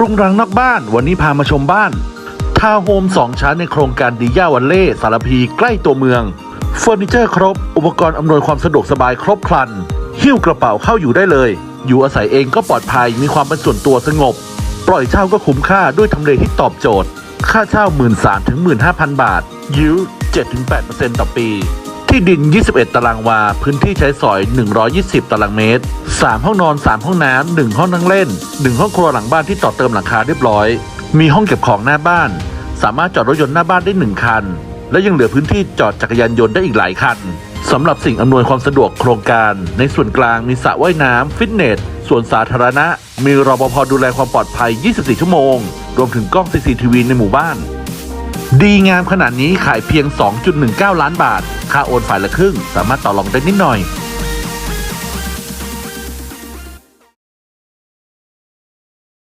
รุงรังนอกบ้านวันนี้พามาชมบ้านทาวน์โฮม2ชั้นในโครงการดีย่าวันเล่สารพีใกล้ตัวเมืองเฟอร์นิเจอร์ครบ อุปกรณ์อำนวยความสะดวกสบายครบครัน หิ้วกระเป๋าเข้าอยู่ได้เลย อยู่อาศัยเองก็ปลอดภัยมีความเป็นส่วนตัวสงบ ปล่อยเช่าก็คุ้มค่าด้วยทำเลที่ตอบโจทย์ ค่าเช่า 1 3ื่นถึงหมื่นห้าพันบาท ยิว7-8%ต่อปี ที่ดิน 21 ตารางวา พื้นที่ใช้สอย 120 ตารางเมตร 3 ห้องนอน 3 ห้องน้ำ 1 ห้องนั่งเล่น 1 ห้องครัวหลังบ้านที่ต่อเติมหลังคาเรียบร้อย มีห้องเก็บของหน้าบ้าน สามารถจอดรถยนต์หน้าบ้านได้ 1 คัน และยังเหลือพื้นที่จอดจักรยานยนต์ได้อีกหลายคันสำหรับสิ่งอำนวยความสะดวกโครงการ ในส่วนกลางมีสระว่ายน้ำฟิตเนสส่วนสาธารณะ มีรปภดูแลความปลอดภัย 24 ชั่วโมง รวมถึงกล้อง CCTV ในหมู่บ้าน ดีงามขนาดนี้ขายเพียง 2.19 ล้านบาท ค่าโอนฝ่ายละครึ่ง สามารถต่อรองได้นิดหน่อย